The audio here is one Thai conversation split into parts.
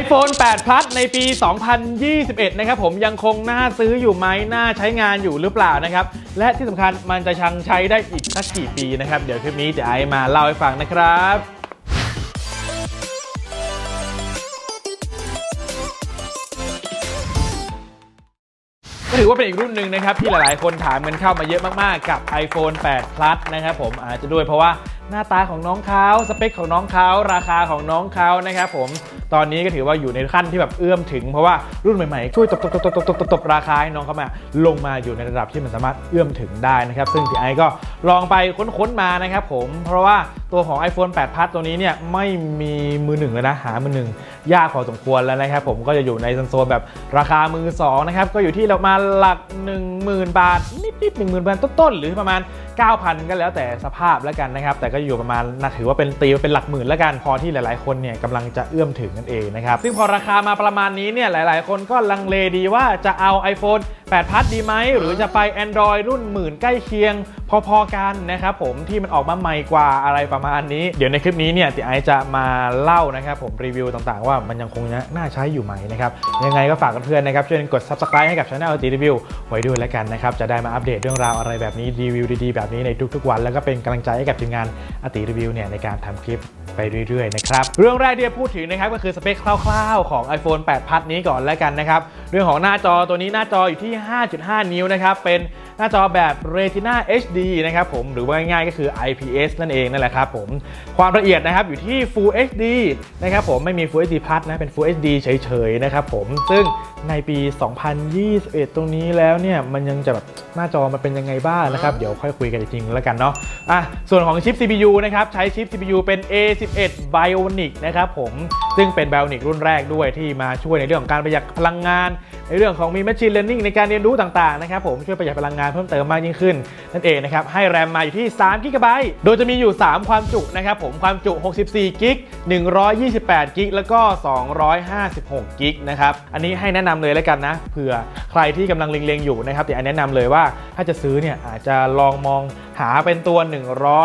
iPhone 8 Plus ในปี 2021 นะครับผมยังคงน่าซื้ออยู่ไหมน่าใช้งานอยู่หรือเปล่านะครับ และที่สำคัญมันจะชังใช้ได้อีกสักกี่ปีนะครับ เดี๋ยวคลิปนี้จะไอมาเล่าให้ฟังนะครับก็ถือว่าเป็นอีกรุ่นหนึ่งนะครับที่หลายๆ คนถามกันเข้ามาเยอะมากๆ กับ iPhone 8 Plus นะครับผมอาจจะด้วยเพราะว่าหน้าตาของน้องเขาสเปคของน้องเขาราคาของน้องเขานะครับผมตอนนี้ก็ถือว่าอยู่ในขั้นที่แบบเอื้อมถึงเพราะว่ารุ่นใหม่ๆ ช่วยตบตบตบตบตบตบตบราคาให้น้องเขามาลงมาอยู่ในระดับที่มันสามารถเอื้อมถึงได้นะครับ ซึ่งพี่ไอก็ลองไปค้นๆมานะครับผมเพราะว่าตัวของ iPhone 8 Plus ตัวนี้เนี่ยไม่มีมือหนึ่งเลยนะ หามือหนึ่งยากพอสมควรแล้วนะครับผมก็จะอยู่ในโซนแบบราคามือสองนะครับก็อยู่ที่ประมาณหลัก 10,000 บาทนิดๆ10,000บาทต้นๆหรือประมาณ9,000 ก็แล้วแต่สภาพแล้วกันนะครับ แต่ก็อยู่ประมาณน่าถือว่าเป็นตีเป็นหลักหมื่นแล้วกันพอที่หลายๆ คนเนี่ยกำลังจะเอื้อมถึงนั่นเองนะครับ ซึ่งพอราคามาประมาณนี้เนี่ยหลาย ๆ คนก็ลังเลดีว่าจะเอา iPhone 8 Plus ดีไหม หรือจะไป Android รุ่นหมื่นใกล้เคียง พอๆกันนะครับผมที่มันออกมาใหม่กว่าอะไรประมาณนี้ เดี๋ยวในคลิปนี้เนี่ยติไอจะมาเล่านะครับผมรีวิวต่างๆ ว่ามันยังคงน่าใช้อยู่ไหมนะครับยังไงก็ฝากเพื่อนๆนะครับช่วยกด subscribe ให้กับช่องติรีวิวไว้ด้วยแล้วกันนะครับจะได้มาอัปเดตเรื่องราวอะไรแบบนี้รีวิวดีๆแบบแบบนี้ในทุกๆวัน แล้วก็เป็นกำลังใจให้กับทีมงานอติรีวิวเนี่ยในการทำคลิปไปเรื่อยๆนะครับเรื่องแรกที่จะพูดถึงนะครับก็คือสเปคคร่าวๆของ iPhone 8 Plus นี้ก่อนแล้วกันนะครับเรื่องของหน้าจอตัวนี้หน้าจออยู่ที่ 5.5 นิ้วนะครับเป็นหน้าจอแบบ Retina HD นะครับผมหรือว่าง่ายๆก็คือ IPS นั่นเองนั่นแหละครับผมความละเอียดนะครับอยู่ที่ Full HD นะครับผมไม่มี Full HD Plus นะเป็น Full HD เฉยๆนะครับผมซึ่งในปี 2021 ตรงนี้แล้วเนี่ยมันยังจะแบบหน้าจอมันเป็นยังไงบ้างนะครับ เดี๋ยวค่อยคุยกันอีกทีนึงแล้วกันเนาะอะส่วนของชิป CPU นะครับ ใช้ชิป CPU เป็น A11 Bionic นะครับผมซึ่งเป็น Bionic รุ่นแรกด้วยที่มาช่วยในเรื่องของการประหยัดพลังงาน ในเรื่องของมี Machine Learning ในการเรียนรู้ต่างๆนะครับผมช่วยประหยัดพลังงานเพิ่มเติมมากยิ่งขึ้น นั่นเองนะครับให้แรมมาอยู่ที่3 g b โดยจะมีอยู่ 3 ความจุนะครับผมความจุ 64 g b 128 g b แล้วก็ 256 g b นะครับอันนี้ให้แนะนำเลยแล้วกันนะเผื่อใครที่กำลังเล็งๆอยู่นะครับเดี๋ยวแนะนำเลยว่าถ้าจะซื้อเนี่ยอาจจะลองมองหาเป็นตัว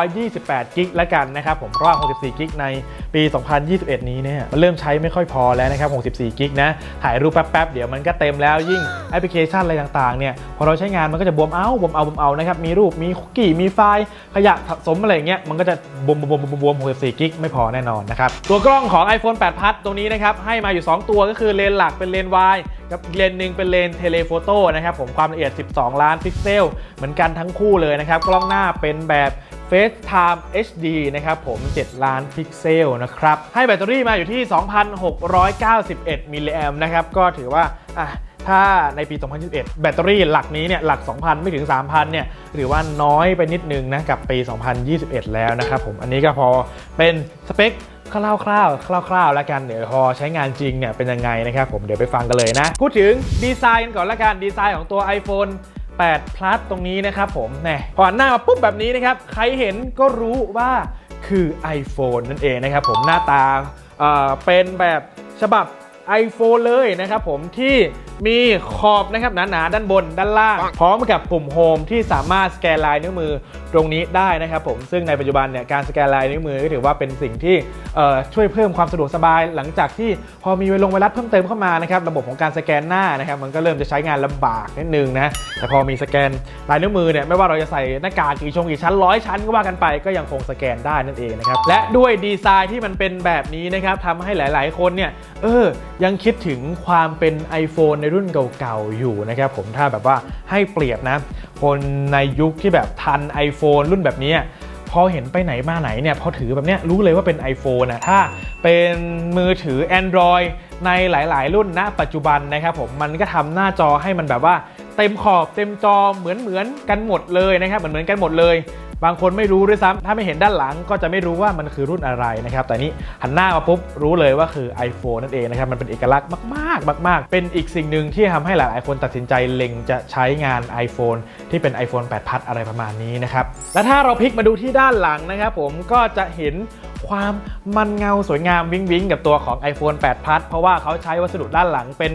128 g b แล้วกันนะครับผมเพราะว่า64 g b ในปี 2021 นี้เนี่ยมันเริ่มใช้ไม่ค่อยพอแล้วนะครับ64 g b นะถ่ายรูปแป๊บๆ เดี๋ยวมันก็เต็มแล้วยิ่งแอปพลิเคชันอะไรต่างๆเนี่ยพอเราใช้งานมันก็จะบวมเอาบวมเอาบวมเอานะครับมีรูปมีคุกกี้มีไฟล์ขยะสะสมอะไรเงี้ยมันก็จะบวมบวมบวมบวม64 g b ไม่พอแน่นอนนะครับตัวกล้องของ iPhone 8 Plus ตรงนี้นะครับให้มาอยู่ 2 ตัวก็คือเลนส์หลักเป็นเลนส์วาย กับเลนหนึ่งเป็นเลนเทเลโฟโต้นะครับผมความละเอียด 12 ล้านพิกเซล เหมือนกันทั้งคู่เลยนะครับ กล้องหน้าเป็นแบบ FaceTime HD นะครับผม 7 ล้านพิกเซลนะครับ ให้แบตเตอรี่มาอยู่ที่ 2,691 มิลลิแอมนะครับ ก็ถือว่าอะถ้าในปี 2021 แบตเตอรี่หลักนี้เนี่ยหลัก 2,000 ไม่ถึง 3,000 เนี่ยถือว่าน้อยไปนิดนึงนะกับปี 2021 แล้วนะครับผมอันนี้ก็พอเป็นสเปค คร่าวๆคร่าวๆแล้วกันเดี๋ยวพอใช้งานจริงเนี่ยเป็นยังไงนะครับผมเดี๋ยวไปฟังกันเลยนะ พูดถึงดีไซน์กันก่อนละกันดีไซน์ของตัว iPhone 8 Plus ตรงนี้นะครับผมแน่พอหันหน้ามาปุ๊บแบบนี้นะครับ ใครเห็นก็รู้ว่าคือ iPhone นั่นเองนะครับผมหน้าตาเเป็นแบบฉบับ iPhone เลยนะครับผมที่ มีขอบนะครับหนาๆด้านบนด้านล่าง พร้อมกับปุ่มโฮมที่สามารถสแกนลายนิ้วมือตรงนี้ได้นะครับผมซึ่งในปัจจุบันเนี่ยการสแกนลายนิ้วมือก็ถือว่าเป็นสิ่งที่เอ่อช่วยเพิ่มความสะดวกสบาย หลังจากที่พอมีไวลงไวรัสเพิ่มเติมเข้ามานะครับระบบของการสแกนหน้านะครับมันก็เริ่มจะใช้งานลำบากนิดนึงนะแต่พอมีสแกนลายนิ้วมือเนี่ยไม่ว่าเราจะใส่หน้ากากกี่ชงกี่ชั้นร้อยชั้นก็ว่ากันไปก็ยังคงสแกนได้นั่นเองนะครับและด้วยดีไซน์ที่มันเป็นแบบนี้นะครับทำให้หลาย ๆ คนเนี่ยเออยังคิดถึงความเป็น iPhone ในรุ่นเก่าๆอยู่นะครับผมถ้าแบบว่าให้เปรียบนะ คนในยุคที่แบบทัน iPhone รุ่นแบบนี้พอเห็นไปไหนมาไหนเนี่ยพอถือแบบเนี้ยรู้เลยว่าเป็น iPhone นะถ้าเป็นมือถือ Android ในหลาย ๆ รุ่นณปัจจุบันนะครับผมมันก็ทำหน้าจอให้มันแบบว่าเต็มขอบเต็มจอเหมือนเหมือนกันหมดเลยนะครับเหมือนเหมือนกันหมดเลย บางคนไม่รู้ด้วยซ้ำถ้าไม่เห็นด้านหลังก็จะไม่รู้ว่ามันคือรุ่นอะไรนะครับ แต่นี่หันหน้ามาปุ๊บรู้เลยว่าคือ iPhone นั่นเองนะครับมันเป็นเอกลักษณ์มากๆ มาก ๆ เป็นอีกสิ่งหนึ่งที่ทำให้หลายๆคนตัดสินใจเล็งจะใช้งาน iPhone ที่เป็น iPhone 8 Plus อะไรประมาณนี้นะครับและถ้าเราพลิกมาดูที่ด้านหลังนะครับ ผมก็จะเห็นความมันเงาสวยงามวิ้งวิ้งกับตัวของ iPhone 8 Plus เพราะว่าเขาใช้วัสดุด้านหลังเป็น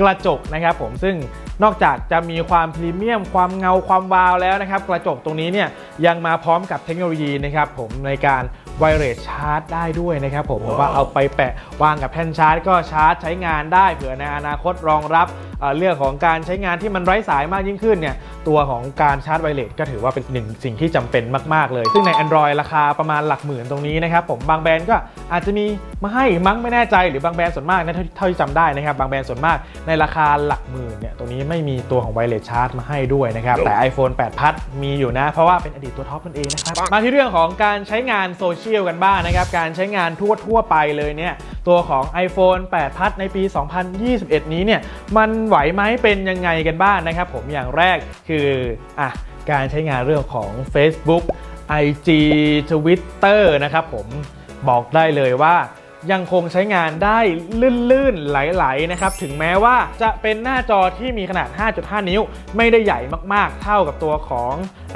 กระจกนะครับผมซึ่งนอกจากจะมีความพรีเมียม ความเงาความวาวแล้วนะครับ กระจกตรงนี้เนี่ยยังมาพร้อมกับเทคโนโลยีนะครับผมในการไวเลสชาร์จได้ด้วยนะครับผมว่าเอาไปแปะวางกับแท่นชาร์จ ก็ชาร์จใช้งานได้เผื่อในอนาคตรองรับเอ่อเรื่องของการใช้งานที่มันไร้สายมากยิ่งขึ้นเนี่ยตัวของการชาร์จไวเลสก็ถือว่าเป็นหนึ่งสิ่งที่จำเป็นมากๆเลย ซึ่งใน Android ราคาประมาณหลักหมื่นตรงนี้นะครับผมบางแบรนด์ก็อาจจะมีมาให้มั้งไม่แน่ใจหรือบางแบรนด์ส่วนมากนะเท่าเท่าที่จำได้นะครับบางแบรนด์ส่วนมากในราคาหลักหมื่นเนี่ยตรงนี้ไม่มีตัวของไวเลสชาร์จมาให้ด้วยนะครับแต่ iPhone 8 Plus มีอยู่นะ เพราะว่าเป็นอดีตตัวท็อปนั่นเองนะครับมาที่เรื่องของการใช้งานโซเชียลกันบ้างนะครับการใช้งานทั่วทั่วๆไปเลยเนี่ยตัวของ iPhone 8 Plus ในปี 2021 นี้เนี่ยมันไหวไหมเป็นยังไงกันบ้างนะครับผมอย่างแรกคืออะการใช้งานเรื่องของ Facebook IG Twitter นะครับผมบอกได้เลยว่ายังคงใช้งานได้ลื่นๆ ไหลๆ นะครับ ถึงแม้ว่าจะเป็นหน้าจอที่มีขนาด 5.5 นิ้ว ไม่ได้ใหญ่มากๆ เท่ากับตัวของ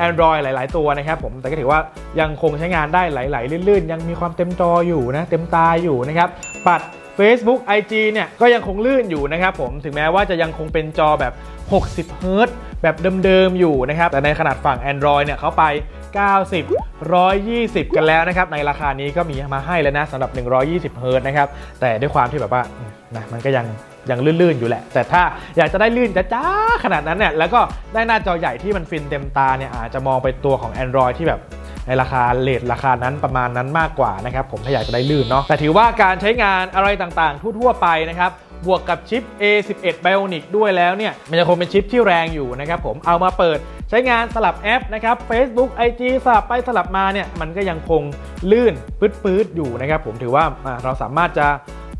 Android หลาย ๆ ตัวนะครับผม แต่ก็ถือว่ายังคงใช้งานได้ไหลๆ ลื่นๆ ยังมีความเต็มจออยู่นะ เต็มตาอยู่นะครับ ปัด Facebook IG เนี่ยก็ยังคงลื่นอยู่นะครับผมถึงแม้ว่าจะยังคงเป็นจอแบบ 60เฮิรตแบบเดิมๆอยู่นะครับ แต่ในขนาดฝั่ง Android เนี่ยเขาไป 90 120 กันแล้วนะครับ ในราคานี้ก็มีมาให้แล้วนะสำหรับ 120เฮิรตนะครับ แต่ด้วยความที่แบบว่านะมันก็ยังยังลื่นๆอยู่แหละ แต่ถ้าอยากจะได้ลื่นจ้าขนาดนั้นเนี่ยแล้วก็ได้หน้าจอใหญ่ที่มันฟินเต็มตาเนี่ยอาจจะมองไปตัวของ Android ที่แบบ ในราคาเลทราคานั้นประมาณนั้นมากกว่านะครับผมถ้าอยากจะได้ลื่นเนาะแต่ถือว่าการใช้งานอะไรต่างๆ ทั่วๆไปนะครับบวกกับชิป A11 Bionic ด้วยแล้วเนี่ยมันจะคงเป็นชิปที่แรงอยู่นะครับผมเอามาเปิดใช้งานสลับแอปนะครับ Facebook IG สลับไปสลับมาเนี่ยมันก็ยังคงลื่นปื๊ดๆอยู่นะครับผมถือว่าเราสามารถจะ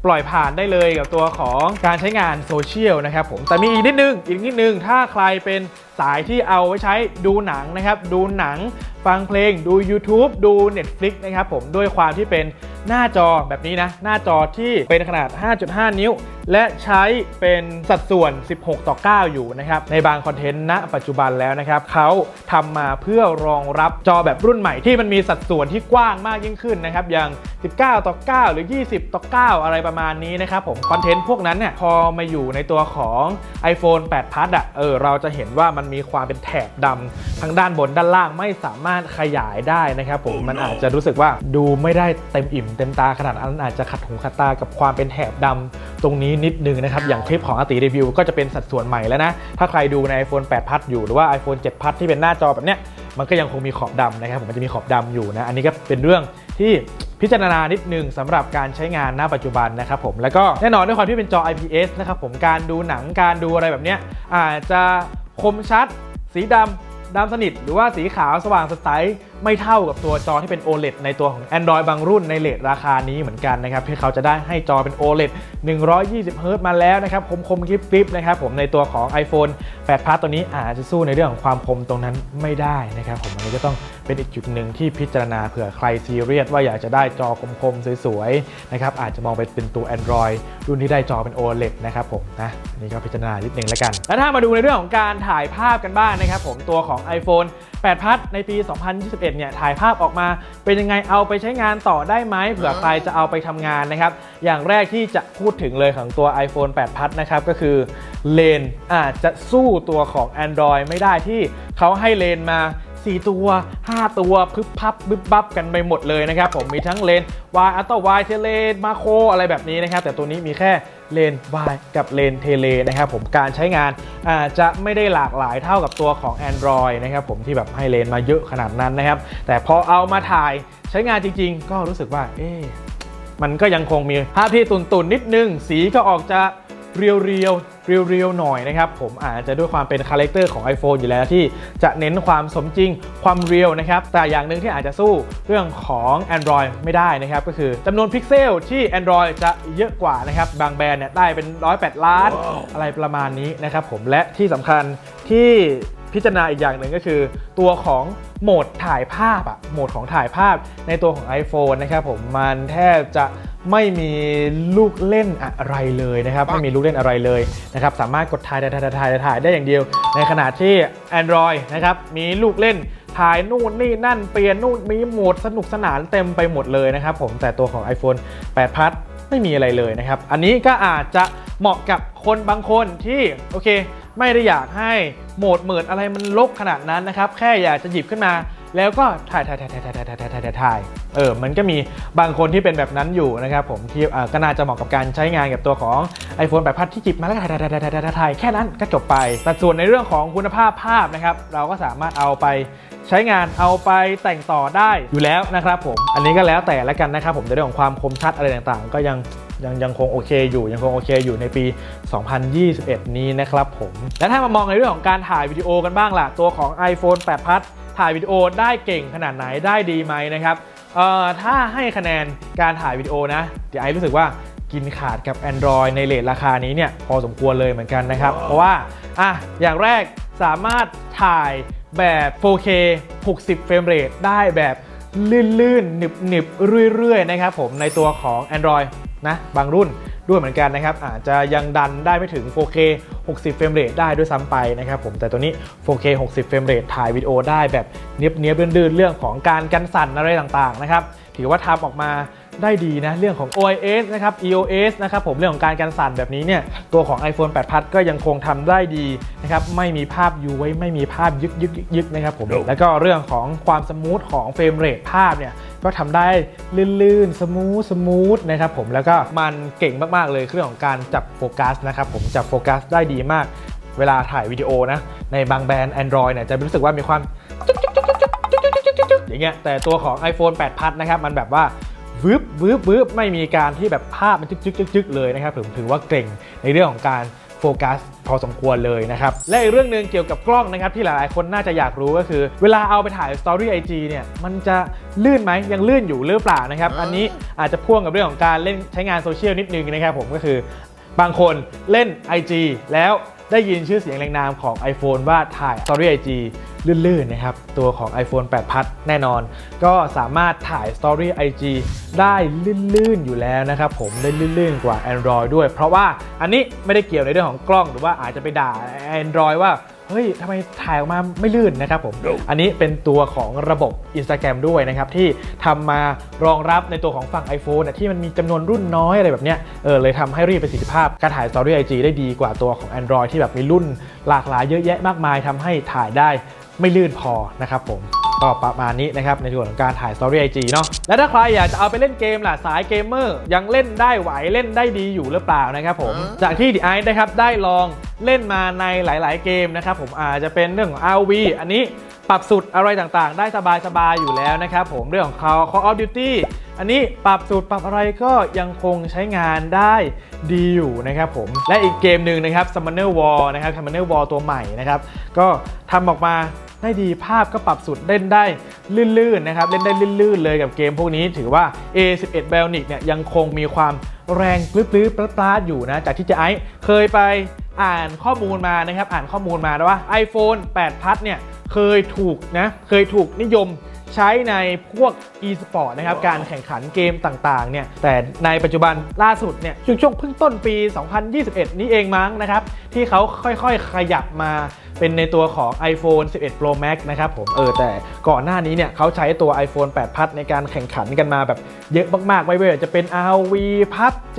ปล่อยผ่านได้เลยกับตัวของการใช้งานโซเชียลนะครับผมแต่มีอีกนิดนึงอีกนิดนึงถ้าใครเป็นสายที่เอาไว้ใช้ดูหนังนะครับ ดูหนังฟังเพลงดู YouTube ดู Netflix นะครับผมด้วยความที่เป็นหน้าจอแบบนี้นะ หน้าจอที่เป็นขนาด 5.5 นิ้ว และใช้เป็นสัดส่วน 16 ต่อ 9 อยู่นะครับในบางคอนเทนต์ณปัจจุบันแล้วนะครับเขาทำมาเพื่อรองรับจอแบบรุ่นใหม่ที่มันมีสัดส่วนที่กว้างมากยิ่งขึ้นนะครับอย่าง 19 ต่อ 9 หรือ 20 ต่อ 9 อะไรประมาณนี้นะครับผมคอนเทนต์พวกนั้นเนี่ยพอมาอยู่ในตัวของ iPhone 8 Plus อะเออเราจะเห็นว่ามันมีความเป็นแถบดำทั้งด้านบนด้านล่างไม่สามารถขยายได้นะครับผมมันอาจจะรู้สึกว่าดูไม่ได้เต็มอิ่มเต็มตาขนาดนั้นอาจจะขัดหูขัดตากับความเป็นแถบดำตรงนี้นิดนึงนะครับ อย่างคลิปของอาติรีวิวก็จะเป็นสัดส่วนใหม่แล้วนะ ถ้าใครดูใน iPhone 8 Plus อยู่หรือว่า iPhone 7 Plus ที่เป็นหน้าจอแบบเนี้ยมันก็ยังคงมีขอบดำนะครับผมมันจะมีขอบดำอยู่นะ อันนี้ก็เป็นเรื่องที่พิจารณานิดนึงสำหรับการใช้งานณปัจจุบันนะครับผมแล้วก็แน่นอนด้วยความที่เป็นจอ IPS นะครับผมการดูหนังการดูอะไรแบบเนี้ยอาจจะคมชัด สีดำ ดำสนิทหรือว่าสีขาวสว่างสดใสไม่เท่ากับตัวจอที่เป็น OLED ในตัวของ Android บางรุ่นในเลทราคานี้เหมือนกันนะครับที่เขาจะได้ให้จอเป็น OLED 120 Hz มาแล้วนะครับคมคมกริบกริบนะครับผมในตัวของ iPhone 8 Plus ตัวนี้อาจจะสู้ในเรื่องของความคมตรงนั้นไม่ได้นะครับผมอันนี้ก็ต้องเป็นอีกจุดหนึ่งที่พิจารณาเผื่อใครซีเรียสว่าอยากจะได้จอคมๆสวยๆนะครับอาจจะมองไปเป็นตัว Android รุ่นที่ได้จอเป็น OLED นะครับผมนะนนี่ก็พิจารณานิดนึงแล้วกัน แล้วถ้ามาดูในเรื่องของการถ่ายภาพกันบ้างนะครับผมตัวของ iPhone 8 Plus ในปี 2021 เนี่ยถ่ายภาพออกมาเป็นยังไงเอาไปใช้งานต่อได้ไหมเผื่อใครจะเอาไปทำงานนะครับ อย่างแรกที่จะพูดถึงเลยของตัว iPhone 8 Plus นะครับก็คือเลนอาจจะสู้ตัวของ Android ไม่ได้ที่เขาให้เลนมา 4 ตัว 5 ตัวพึบพับบึบบับกันไปหมดเลยนะครับผมมีทั้งเลน Y อัลตร้า Y เทเลมาโคอะไรแบบนี้นะครับแต่ตัวนี้มีแค่เลน Y กับเลนเทเลนะครับผมการใช้งานอาจจะไม่ได้หลากหลายเท่ากับตัวของ Android นะครับผมที่แบบให้เลนมาเยอะขนาดนั้นนะครับ แต่พอเอามาถ่ายใช้งานจริง ๆ ก็รู้สึกว่าเอ๊มันก็ยังคงมีภาพที่ตุนๆนิดนึง สีก็ออกจะ เรียวๆเรียวๆหน่อยนะครับผมอาจจะด้วยความเป็นคาแรคเตอร์ของ iPhone อยู่แล้วที่จะเน้นความสมจริงความเรียวนะครับแต่อย่างหนึ่งที่อาจจะสู้เรื่องของ Android ไม่ได้นะครับก็คือจำนวนพิกเซลที่ Android จะเยอะกว่านะครับบางแบรนด์เนี่ยได้เป็น 108 ล้าน อะไรประมาณนี้นะครับผมและที่สำคัญที่ พิจารณาอีกอย่างหนึ่งก็คือ ตัวของโหมดถ่ายภาพอะโหมดของถ่ายภาพในตัวของ iPhone นะครับผมมันแทบจะไม่มีลูกเล่นอะไรเลยนะครับไม่มีลูกเล่นอะไรเลยนะครับสามารถกดถ่ายถ่ายถ่ายถ่ายถ่ายได้อย่างเดียว ในขณะที่ Android นะครับมีลูกเล่นถ่ายนู่นนี่นั่นเปลี่ยนนู่นมีโหมดสนุกสนานเต็มไปหมดเลยนะครับผมแต่ตัวของ iPhone 8 Plus ไม่มีอะไรเลยนะครับ อันนี้ก็อาจจะเหมาะกับคนบางคนที่โอเค ไม่ได้อยากให้โหมดเหมิดอะไรมันลกขนาดนั้นนะครับ แค่อยากจะหยิบขึ้นมา แล้วก็ถ่ายถ่ายถ่ายถ่ายถ่ายถ่ายถ่ายถ่ายถ่ายเออมันก็มีบางคนที่เป็นแบบนั้นอยู่นะครับผมที่ก็น่าจะเหมาะกับการใช้งานกับตัวของ iPhone 8พัดที่จิบมาแล้วก็ถ่ายถ่ายถ่ายถ่ายถ่ายถ่ายแค่นั้นก็จบไปแต่ส่วนในเรื่องของคุณภาพภาพนะครับ เราก็สามารถเอาไปใช้งานเอาไปแต่งต่อได้อยู่แล้วนะครับผม อันนี้ก็แล้วแต่ละกันนะครับผมในเรื่องของความคมชัดอะไรต่างๆ ก็ยัง ยังยังคงโอเคอยู่ยังคงโอเคอยู่ในปี 2021 นี้นะครับผมและถ้ามามองในเรื่องของการถ่ายวิดีโอกันบ้างล่ะ ตัวของ iPhone 8 Plus ถ่ายวิดีโอได้เก่งขนาดไหนได้ดีไหมนะครับเอ่อถ้าให้คะแนนการถ่ายวิดีโอนะเดี๋ยวไอรู้สึกว่ากินขาดกับ Android ในเลทราคานี้เนี่ยพอสมควรเลยเหมือนกันนะครับ เพราะว่าอะอย่างแรกสามารถถ่ายแบบ 4K 60 เฟรมเรทได้แบบลื่นๆหนึบๆ เรื่อยๆ นะครับผมในตัวของ Android นะบางรุ่นด้วยเหมือนกันนะครับอาจจะยังดันได้ไม่ถึง 4K 60 เฟรมเรทได้ด้วยซ้ำไปนะครับผมแต่ตัวนี้ 4K 60 เฟรมเรทถ่ายวิดีโอได้แบบเนียบๆลื่นๆเรื่องของการกันสั่นอะไรต่างๆนะครับถือว่าทำออกมา ได้ดีนะเรื่องของ OIS นะครับ EOS นะครับผมเรื่องของการกันสั่นแบบนี้เนี่ยตัวของ iPhone 8 Plus ก็ยังคงทำได้ดีนะครับไม่มีภาพย้วยไม่มีภาพยึกยึกยึกยึกนะครับผมแล้วก็เรื่องของความสมูทของเฟรมเรทภาพเนี่ยก็ทำได้ลื่นๆ สมูทสมูทนะครับผมแล้วก็มันเก่งมากๆเลยเรื่องของการจับโฟกัสนะครับผมจับโฟกัสได้ดีมาก เวลาถ่ายวิดีโอนะในบางแบรนด์ Android เนี่ยจะรู้สึกว่ามีความอย่างเงี้ยแต่ตัวของ iPhone 8 Plus นะครับมันแบบว่า วืบวืบวืบไม่มีการที่แบบภาพมันจึกจึกจึกจึกเลยนะครับผมถือว่าเก่งในเรื่องของการโฟกัสพอสมควรเลยนะครับ และอีกเรื่องหนึ่งเกี่ยวกับกล้องนะครับที่หลายๆ คนน่าจะอยากรู้ก็คือ เวลาเอาไปถ่าย Story IG เนี่ยมันจะลื่นไหมยังลื่นอยู่หรือเปล่านะครับอันนี้อาจจะพ่วงกับเรื่องของการเล่นใช้งานโซเชียลนิดนึงนะครับผมก็คือบางคนเล่น IG แล้ว ได้ยินชื่อเสียงแรงนามของ iPhone ว่าถ่าย Story IG ลื่นๆนะครับ ตัวของ iPhone 8 Plus แน่นอน ก็สามารถถ่าย Story IG ได้ลื่นๆอยู่แล้วนะครับผมได้ลื่นๆกว่า Android ด้วย เพราะว่าอันนี้ไม่ได้เกี่ยวในเรื่องของกล้องหรือว่าอาจจะไปด่า Android ว่า เฮ้ยทำไมถ่ายออกมาไม่ลื่นนะครับผม อันนี้เป็นตัวของระบบ Instagram ด้วยนะครับ ที่ทำมารองรับในตัวของฝั่ง iPhone น่ะที่มันมีจำนวนรุ่นน้อยอะไรแบบเนี้ยเออเลยทำให้รีดประสิทธิภาพ การถ่าย Story IG ได้ดีกว่าตัวของ Android ที่แบบมีรุ่นหลากหลายเยอะแยะมากมายทำให้ถ่ายได้ไม่ลื่นพอนะครับผม ก็ประมาณนี้นะครับในส่วนของการถ่าย Story IG เนาะและถ้าใครอยากจะเอาไปเล่นเกมล่ะสายเกมเมอร์ยังเล่นได้ไหวเล่นได้ดีอยู่หรือเปล่านะครับผมจากที่ดีไอนะครับได้ลองเล่นมาในหลาย ๆ เกมนะครับผมอาจจะเป็นเรื่องของ RV อันนี้ปรับสุดอะไรต่างๆ ได้สบายๆอยู่แล้วนะครับผมเรื่องของ Call Call of Duty อันนี้ปรับสูตรปรับอะไรก็ยังคงใช้งานได้ดีอยู่นะครับผมและอีกเกมหนึ่งนะครับ Summoner War นะครับ Summoner War ตัวใหม่นะครับ ก็ทำออกมา ได้ดีภาพก็ปรับสุดเล่นได้ลื่นๆนะครับเล่นได้ลื่นๆเลยกับเกมพวกนี้ถือว่า A11 Bionic เนี่ยยังคงมีความแรงปลื้ดๆปลาดอยู่นะจากที่เจะไอซ์เคยไปอ่านข้อมูลมานะครับอ่านข้อมูลมาแล้วว่า iPhone 8 Plus เนี่ยเคยถูกนะเคยถูกนิยม ใช้ในพวก e-sport นะครับ การแข่งขันเกมต่างๆ เนี่ย แต่ในปัจจุบันล่าสุดเนี่ยช่วงช่วงเพิ่งต้นปี 2021 นี้เองมั้งนะครับ ที่เขาค่อยๆ ขยับมาเป็นในตัวของ iPhone 11 Pro Max นะครับผม เออ แต่ก่อนหน้านี้เนี่ยเขาใช้ตัว iPhone 8 Plus ในการแข่งขันกันมาแบบเยอะมากๆ ไม่ว่าจะเป็น RV PUBG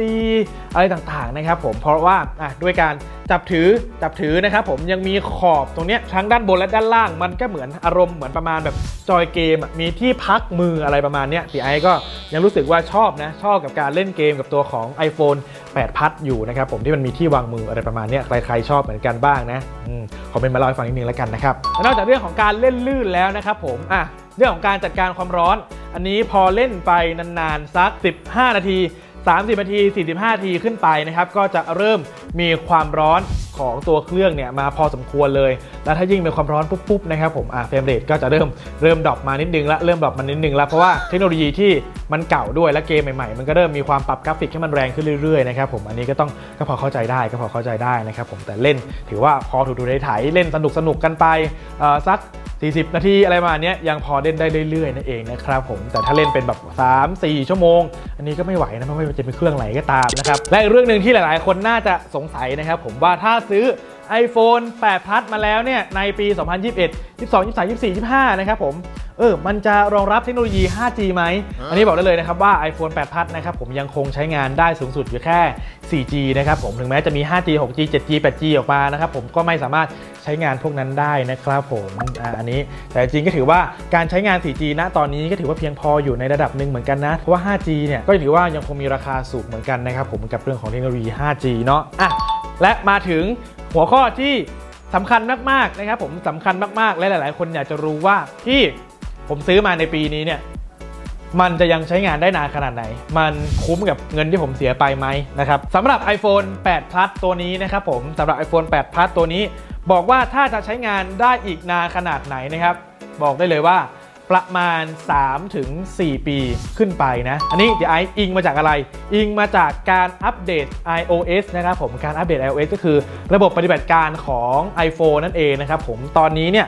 อะไรต่างๆ นะครับผม เพราะว่าอะด้วยการจับถือจับถือนะครับผมยังมีขอบตรงเนี้ยทั้งด้านบนและด้านล่าง มันก็เหมือนอารมณ์เหมือนประมาณแบบจอยเกมอะมีที่พักมืออะไรประมาณนี้ยพี่ไอก็ยังรู้สึกว่าชอบนะชอบกับการเล่นเกมกับตัวของ iPhone 8 Plus อยู่นะครับผมที่มันมีที่วางมืออะไรประมาณนี้ใครๆชอบเหมือนกันบ้างนะอืมคอมเมนต์มาเล่าให้ฟังนิดนึงแล้วกันนะครับนอกจากเรื่องของการเล่นลื่นแล้วนะครับผมอะเรื่องของการจัดการความร้อน อันนี้พอเล่นไปนานๆสัก 15 นาที 30 นาที 45 นาทีขึ้นไปนะครับก็จะเริ่มมีความร้อน ของตัวเครื่องเนี่ยมาพอสมควรเลย แล้วถ้ายิ่งเป็นความร้อนปุ๊บๆนะครับผมอะเฟรมเรทก็จะเริ่มเริ่มดรอปมานิดนึงละเริ่มดรอปมานิดนึงละเพราะว่าเทคโนโลยีที่มันเก่าด้วยและเกมใหม่ๆ มันก็เริ่มมีความปรับกราฟิกให้มันแรงขึ้นเรื่อยๆนะครับผมอันนี้ก็ต้องก็พอเข้าใจได้ก็พอเข้าใจได้นะครับผมแต่เล่นถือว่าพอถูกๆไถๆเล่นสนุกสนุกกันไปอ่อสัก40 นาทีอะไรมาเนี้ยยังพอเล่นได้เรื่อยๆนั่นเองนะครับผมแต่ถ้าเล่นเป็นแบบ 3 4 ชั่วโมง อันนี้ก็ไม่ไหวนะไม่ว่าจะเป็นเครื่องไหนก็ตามนะครับและเรื่องหนึ่งที่หลายๆ คนน่าจะสงสัยนะครับผมว่าถ้าซื้อ iPhone 8 Plus มาแล้วเนี่ยในปี 2021 22 23 24 25 นะครับผม เออ มันจะรองรับเทคโนโลยี 5G ไหม อันนี้บอกได้เลยนะครับว่า iPhone 8 Plus นะครับผมยังคงใช้งานได้สูงสุดอยู่แค่ 4G นะครับผม ถึงแม้จะมี 5G 6G 7G 8G ออกมานะครับผมก็ไม่สามารถใช้งานพวกนั้นได้นะครับผมอ่าอันนี้ แต่จริงก็ถือว่าการใช้งาน 4G ณ ตอนนี้ก็ถือว่าเพียงพออยู่ในระดับหนึ่งเหมือนกันนะ เพราะว่า 5G เนี่ยก็ถือว่ายังคงมีราคาสูงเหมือนกันนะครับผมกับเรื่องของเทคโนโลยี 5G เนาะ อะ และมาถึง หัวข้อที่สำคัญมากๆนะครับผมสำคัญมากๆและหลายๆ คนอยากจะรู้ว่าที่ผมซื้อมาในปีนี้เนี่ยมันจะยังใช้งานได้นานขนาดไหน มันคุ้มกับเงินที่ผมเสียไปไหมนะครับสำหรับ iPhone 8 Plus ตัวนี้นะครับผมสำหรับ iPhone 8 Plus ตัวนี้ บอกว่าถ้าจะใช้งานได้อีกนานขนาดไหนนะครับ บอกได้เลยว่า ประมาณ 3-4 ปีขึ้นไปนะ อันนี้เดี๋ยวไออิงมาจากอะไร อิงมาจากการอัปเดต iOS นะครับผมการอัปเดต iOS ก็คือระบบปฏิบัติการของ iPhone นั่นเองนะครับผมตอนนี้เนี่ย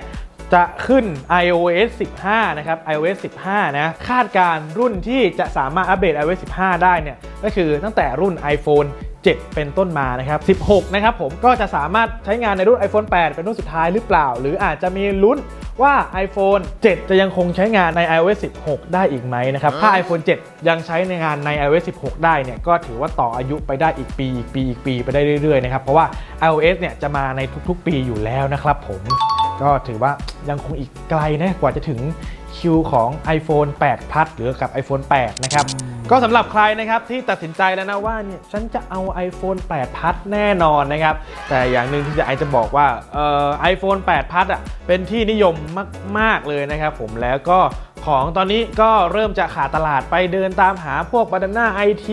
จะขึ้น iOS 15 นะครับ iOS 15 นะ คาดการรุ่นที่จะสามารถอัปเดต iOS 15 ได้เนี่ย ก็คือตั้งแต่รุ่น iPhone 7 เป็นต้นมานะครับ 16 นะครับผมก็จะสามารถใช้งานในรุ่น iPhone 8 เป็นรุ่นสุดท้ายหรือเปล่า หรืออาจจะมีลุ้นว่า iPhone 7 จะยังคงใช้งานใน iOS 16 ได้อีกไหมนะครับ ถ้า iPhone 7 ยังใช้ในงานใน iOS 16 ได้เนี่ย ก็ถือว่าต่ออายุไปได้อีกปี อีกปี อีกปีไปได้เรื่อยๆนะครับ เพราะว่า iOS เนี่ยจะมาในทุกๆ ปีอยู่แล้วนะครับผม ก็ถือว่ายังคงอีกไกลนะ กว่าจะถึงคิวของ iPhone 8 Plus หรือกับ iPhone 8 นะครับ ก็สำหรับใครนะครับที่ตัดสินใจแล้วนะว่าเนี่ยฉันจะเอา iPhone 8 Plus แน่นอนนะครับ แต่อย่างหนึ่งที่จะไอจะบอกว่าเอ่อ iPhone 8 Plus อะเป็นที่นิยมมาก ๆ เลยนะครับผมแล้วก็ ของตอนนี้ก็เริ่มจะขาดตลาดไปเดินตามหาพวก Banana IT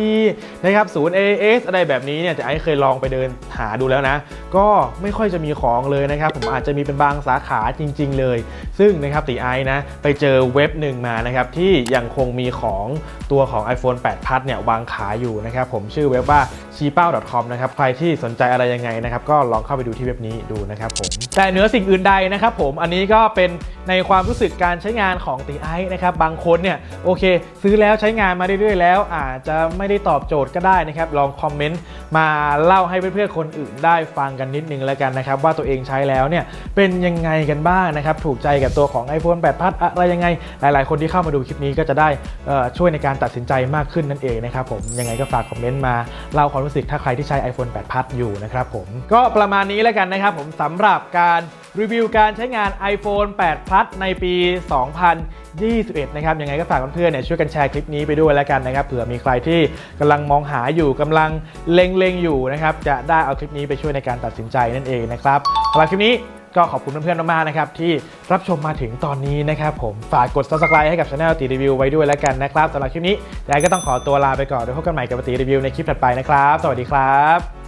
นะครับศูนย์ AS อะไรแบบนี้เนี่ยจะไอเคยลองไปเดินหาดูแล้วนะ ก็ไม่ค่อยจะมีของเลยนะครับผมอาจจะมีเป็นบางสาขาจริง ๆ เลย ซึ่งนะครับตีไอนะไปเจอเว็บหนึ่งมานะครับที่ยังคงมีของตัวของ iPhone 8 Plus เนี่ยวางขายอยู่นะครับผมชื่อเว็บว่า c h i p a o c o m นะครับใครที่สนใจอะไรยังไงนะครับก็ลองเข้าไปดูที่เว็บนี้ดูนะครับผมแต่เหนือสิ่งอื่นใดนะครับผมอันนี้ก็เป็น ในความรู้สึกการใช้งานของตีไอนะครับบางคนเนี่ยโอเค ซื้อแล้วใช้งานมาเรื่อยๆแล้ว อาจจะไม่ได้ตอบโจทย์ก็ได้นะครับลองคอมเมนต์มาเล่าให้เพื่อนๆคนอื่นได้ฟังกันนิดนึงแล้วกันนะครับว่าตัวเองใช้แล้วเนี่ยเป็นยังไงกันบ้างนะครับถูกใจกับตัวของ iPhone 8 Plus อะไรยังไง หลายๆ คนที่เข้ามาดูคลิปนี้ก็จะได้ช่วยในการตัดสินใจมากขึ้นนั่นเองนะครับผมยังไงก็ฝากคอมเมนต์มาเล่าความรู้สึกถ้าใครที่ใช้ iPhone 8 Plus อยู่นะครับผมก็ประมาณนี้แล้วกันนะครับผมสำหรับการรีวิวการใช้งาน iPhone 8 Plus ในปี 2021 นะครับ ยังไงก็ฝากเพื่อนๆเนี่ยช่วยกันแชร์คลิปนี้ไปด้วยแล้วกันนะครับ เผื่อมีใครที่กำลังมองหาอยู่กำลังเล็งๆอยู่นะครับ จะได้เอาคลิปนี้ไปช่วยในการตัดสินใจนั่นเองนะครับสำหรับคลิปนี้ก็ขอบคุณเพื่อนๆมากๆนะครับที่รับชมมาถึงตอนนี้นะครับผมฝากกด subscribe ให้กับช anel ตีรีวิวไว้ด้วยแล้วกันนะครับสำหรับคลิปนี้ยายก็ต้องขอตัวลาไปก่อนเดี๋ยวพบกันใหม่กับตีรีวิวในคลิปถัดไปนะครับ สวัสดีครับ